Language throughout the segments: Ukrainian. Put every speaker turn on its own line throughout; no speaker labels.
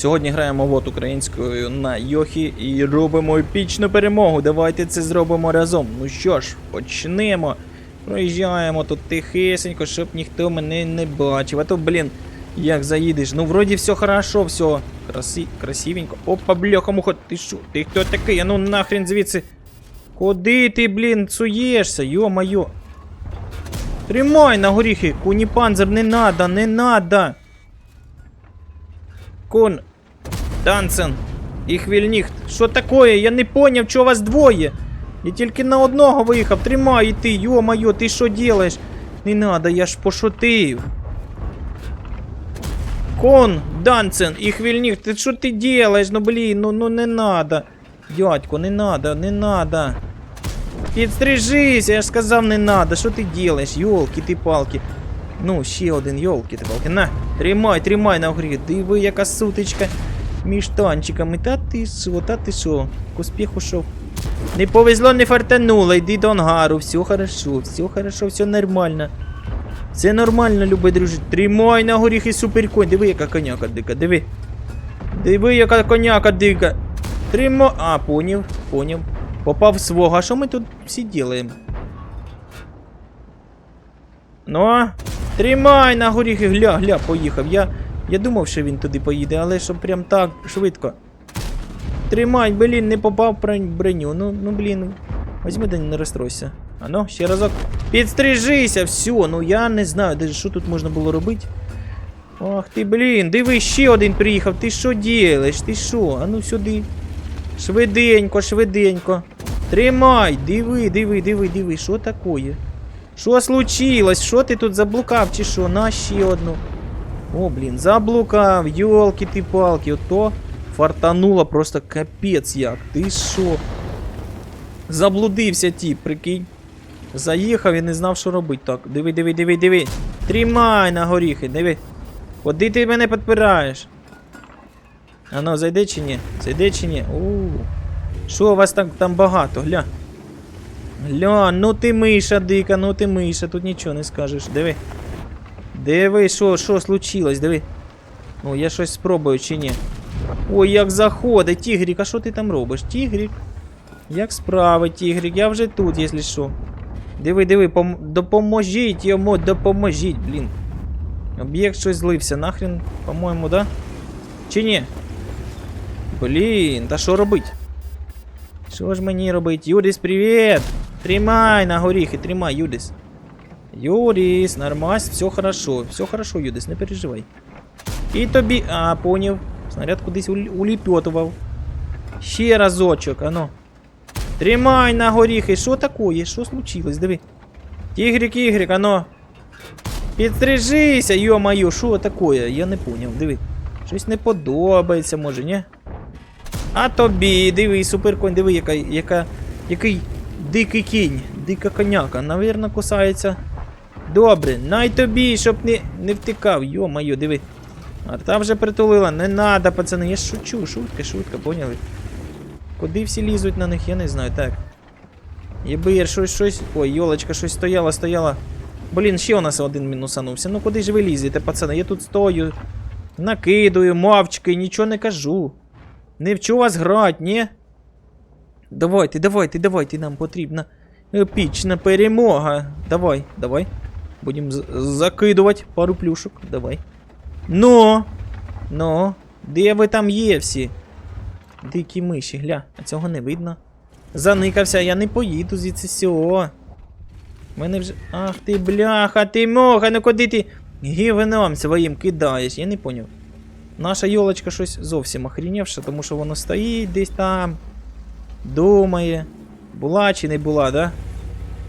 Сьогодні граємо вот українською на Йохі і робимо епічну перемогу. Давайте це зробимо разом. Ну що ж, почнемо. Проїжджаємо тут тихесенько, щоб ніхто мене не бачив. А то, блін, як заїдеш. Ну, вроді все хорошо, все. Красі... Красивенько. Опа, бляха, муха, ти що? Ти хто такий? А ну нахрен звідси. Куди ти, блін, цуєшся? Йо-моє. Тримай на горіхи, куніпанзер, не надо, не надо. Кон. Дансен. І Хвільніхт. Що такое? Я не поняв, чого вас двоє. Я тільки на одного виїхав. Тримай і ти, йо-моє, ти що делаєш? Не надо, я ж пошутив. Кон, Дансен і Хвільніхт, ти що ти делаєш? Ну блін, ну, ну не надо. Дядько, не надо, не надо. Підстрижися, я ж сказав, не надо. Що ти делаєш? Йолки ти палки. Ну, ще один, йолки ти палки. На, тримай, тримай на грі. Диви, яка сутичка між танчиками. Та ти що, та ти що? К успіху шов. Не повезло, не фартануло, йди до ангару, все хорошо, все хорошо, все нормально. Все нормально, любий друже. Тримай на горіхи суперконь. Диви, яка коняка дика, диви. Диви, яка коняка дика. Тримай. А, поняв, поняв. Попав в свого. А що ми тут всі ділаємо? Ну, тримай на горіхи, гля, гля, поїхав. Я, я думав, що він туди поїде, але щоб прям так швидко. Тримай, блін, не попав броню. Ну, ну блін. Возьми да не розстройся. А ну, ще разок. Підстрижися, все, ну я не знаю, де що тут можна було робити. Ах ти, блін, диви, ще один приїхав. Ти що ділиш? Ти що? А ну сюди. Швиденько, швиденько. Тримай, диви, диви, диви, диви, що такое? Що случилось? Що ти тут заблукав чи що? На ще одну. О, блін, заблукав, йолки ти палки, ото фартануло просто капець як. Ти що? Заблудився тіп, прикинь. Заїхав і не знав, що робити. Так, диви, диви, диви, диви. Тримай на горіхи, диви. Куди ти мене підпираєш? А ну, зайди чи ні? Зайди чи ні? У. Що у вас так там багато? Гля. Гля, ну ти миша дика, ну ти миша, тут нічого не скажеш. Диви. Диви, що, що случилось, диви. Ну, я щось спробую чи ні. Ой, як заходить, Тігрік, а що ти там робиш? Тігрік. Як справи, Тігрік, я вже тут, якщо що. Диви, диви, пом... допоможіть йому, допоможіть, блін. Об'єкт щось злився, нахрен, по-моєму, да? Чи ні? Блін, та що робить? Що ж мені робить? Юріс, привіт! Тримай на горіхи, тримай, Юріс. Юріс, нормас, все хорошо, все хорошо, Юріс, не переживай. І тобі. А, поняв. Снаряд кудись улі- уліпьотував. Ще разочок, ано. Тримай на горіхи, що такое? Що случилось? Диви. Тігрик, ігрик, ано. Підстрижися, йо-моє, що такое? Я не поняв, диви. Щось не подобається, може, ні? А тобі, диви, суперконь, диви, яка, яка, який дикий кінь, дика коняка, навірно, кусається. Добре, най тобі, щоб не, не втикав, йо-моє, диви. Арта вже притулила, не надо, пацани, я шучу, шутка, шутка, поняли? Куди всі лізуть на них, я не знаю, так. Єбир, щось, щось. Ой, йолочка, щось стояла, стояла. Блін, ще у нас один мінусанувся. Ну куди ж ви лізете, пацани? Я тут стою, накидую, мовчки, нічого не кажу. Не вчу вас грати, ні? Давайте, давайте, давайте, нам потрібна епічна перемога. Давай, давай. Будемо з- закидувати пару плюшок. Давай. Ну. Ну. Де ви там є всі? Дикі миші, гля, а цього не видно. Заникався, я не поїду звідси сього. Мене вже. Ах ти бляха, ти моха, ну куди ти гівном своїм кидаєш? Я не поняв. Наша йолочка щось зовсім охрінівша, тому що воно стоїть десь там. Думає. Була чи не була, да?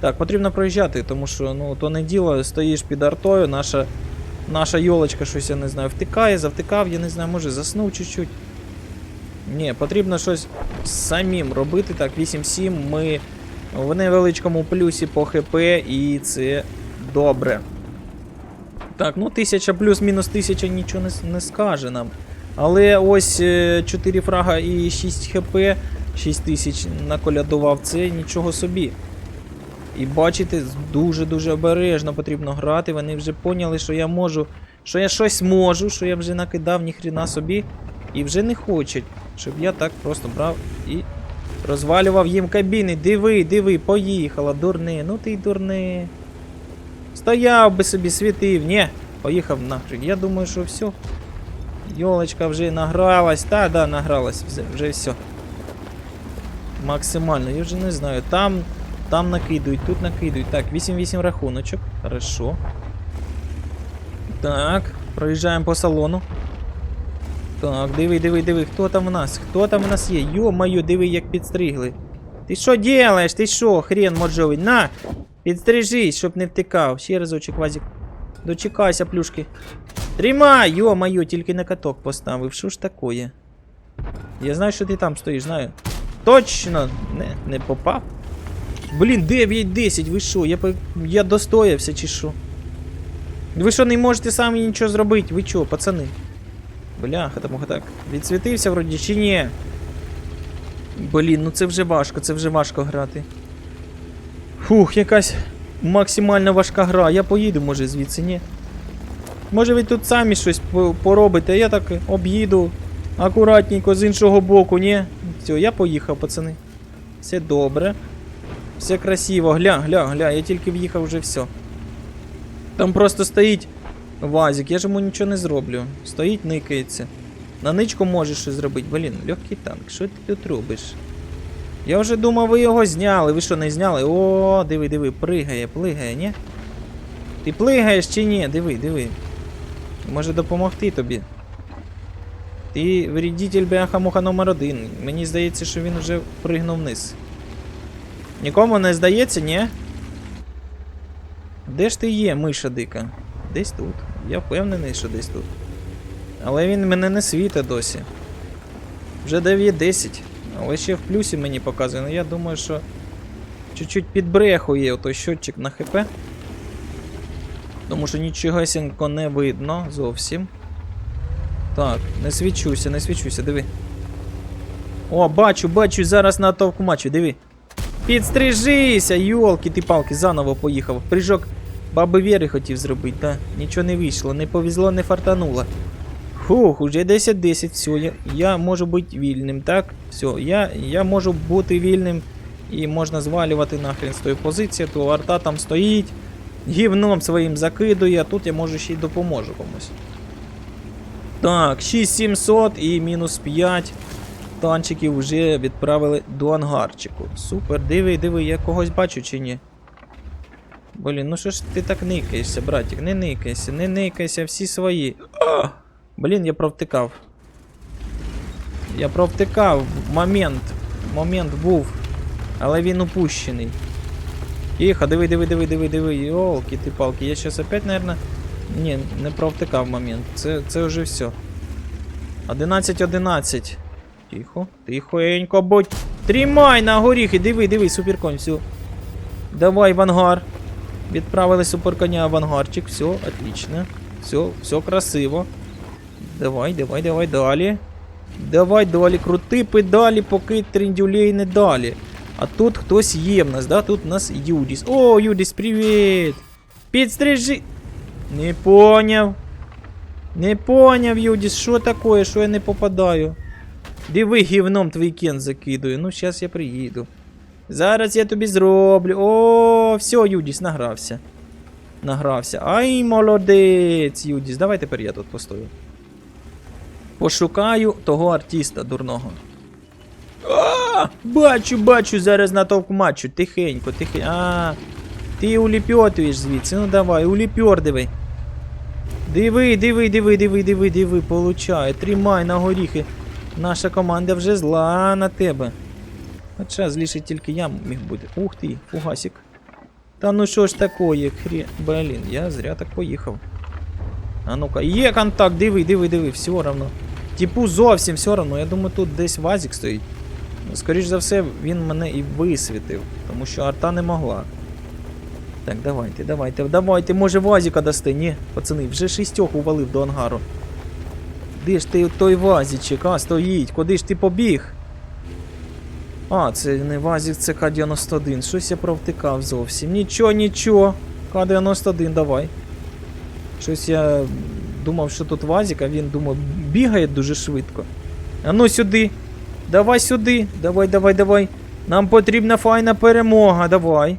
Так, потрібно проїжджати, тому що ну, то не діло, стоїш під артою, наша, наша йолочка щось, я не знаю, втикає, завтикав, я не знаю, може заснув чуть-чуть. Ні, потрібно щось самим робити. Так, 8-7 ми в невеличкому плюсі по ХП, і це добре. Так, ну 1000 плюс-мінус 1000 нічого не, не скаже нам. Але ось е, 4 фрага і 6 хп, 6000 наколядував, це нічого собі. І бачите, дуже-дуже обережно потрібно грати. Вони вже поняли, що я можу, що я щось можу, що я вже накидав ніхрена собі. і вже не хочуть, щоб я так просто брав і розвалював їм кабіни. Диви, диви, поїхала, дурне, ну ти й дурне. Стояв би собі, світив, ні, поїхав нахрен. Я думаю, що все. Йолочка вже награлась. Та, да, награлась, вже, вже все. Максимально, я вже не знаю. Там, там накидують, тут накидують. Так, 8-8 рахуночок. Хорошо. Так, проїжджаємо по салону. Так, диви, диви, диви, хто там у нас? Хто там у нас є? Йо-моє, диви, як підстригли. Ти що делаєш? Ти що, хрен моржовий? На! Підстрижись, щоб не втикав. Ще разочек, Вазик. Дочекайся, плюшки. Тримай! Йо-моє, тільки на каток поставив. Що ж такое? Я знаю, що ти там стоїш, знаю. Точно! Не, не попав. Блін, 9-10, ви що? Я, я достоявся чи що? Ви що не можете самі нічого зробити? Ви чо, пацани? Бляха, там так. Відсвітився вроді чи ні? Блін, ну це вже важко, це вже важко грати. Фух, якась максимально важка гра. Я поїду, може, звідси, ні. Може ви тут самі щось поробите, а я так об'їду акуратненько з іншого боку, ні? Все, я поїхав, пацани. Все добре. Все красиво. Гля, гля, гля, я тільки в'їхав вже все. Там просто стоїть Вазик, я ж йому нічого не зроблю. Стоїть, никається. На ничку можеш щось зробити. Блін, легкий танк, що ти тут робиш? Я вже думав, ви його зняли. Ви що не зняли? О, диви, диви, пригає, плигає, ні? Ти плигаєш чи ні? Диви, диви. Може допомогти тобі. Ти вредитель бляха-муха номер один. Мені здається, що він вже пригнув вниз. Нікому не здається, ні? Де ж ти є, миша дика? Десь тут. Я впевнений, що десь тут. Але він мене не світить досі. Вже 9-10. Але ще в плюсі мені показує. Ну я думаю, що чуть-чуть підбрехує той щотчик на ХП. Тому що нічогосінько не видно зовсім. Так, не свічуся, не свічуся, диви. О, бачу, бачу, зараз на матчу, диви. Підстрижися, йолки ти палки, заново поїхав. Прыжок баби Віри хотів зробити, та нічого не вийшло, не повезло, не фартануло. Фух, уже 10-10, все, я, я можу бути вільним, так? Все, я, я можу бути вільним і можна звалювати нахрен з тої позиції, то арта там стоїть, гівном своїм закидує, а тут я можу ще й допоможу комусь. Так, 6700 і мінус 5 танчиків вже відправили до ангарчику. Супер, диви, диви, я когось бачу чи ні? Блін, ну що ж ти так никаєшся, братик, не никайся, не никайся, всі свої. А! Блін, я провтикав. Я провтикав. Момент. Момент був. Але він упущений. Тихо, диви, диви, диви, диви, диви. Йолки ти палки. Я щас опять, наверное. Ні, не провтикав момент. Це, це вже все. 11-11. Тихо, тихонько, будь. Тримай на горіхи, диви, диви, суперконь, все. Давай в ангар. Відправили суперконя в ангарчик, все, отлично. Все, все красиво. Давай, давай, давай, далі. Давай далі, крути педалі, поки трендюлей не далі. А тут хтось є в нас, да? Тут у нас Юдіс. О, Юдіс, привіт! Підстрижи. Не поняв. Не поняв, Юдіс, що таке, що я не попадаю. Диви, гівном твій кен закидую. Ну, зараз я приїду. Зараз я тобі зроблю. О, все, Юдіс, награвся. Награвся. Ай, молодець, Юдіс. Давай тепер я тут постою. Пошукаю того артиста дурного. А, бачу, бачу, зараз натовп матчу. Тихенько, тихенько. А, ти уліпьотуєш звідси. Ну давай, уліпьордивай. Диви, диви, диви, диви, диви, диви, получай. Тримай на горіхи. Наша команда вже зла на тебе. Хоча зліше тільки я міг бути. Ух ти, фугасик. Та ну що ж такое, хрі... Блін, я зря так поїхав. А ну-ка, є контакт, диви, диви, диви, все равно. Типу зовсім все равно. Я думаю, тут десь вазик стоїть. Скоріш за все, він мене і висвітив, тому що арта не могла. Так, давайте, давайте, давайте, може вазіка дасте. Ні, пацани, вже шістьох увалив до ангару. Де ж ти той вазічик, а, стоїть, куди ж ти побіг? А, це не вазік, це К-91. Щось я провтикав зовсім. Нічого, нічого. К-91, давай. Щось я думав, що тут вазік, а він думав, бігає дуже швидко. А ну сюди. Давай сюди. Давай, давай, давай. Нам потрібна файна перемога. Давай.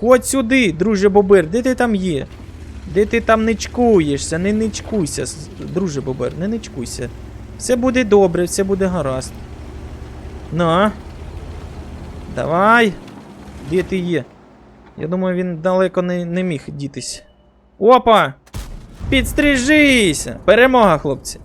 Ходь сюди, друже Бобер, де ти там є? Де ти там ничкуєшся? Не ничкуйся, друже Бобер, не ничкуйся. Все буде добре, все буде гаразд. На. Давай. Де ти є? Я думаю, він далеко не, не міг дітись. Опа! Підстрижися! Перемога, хлопці!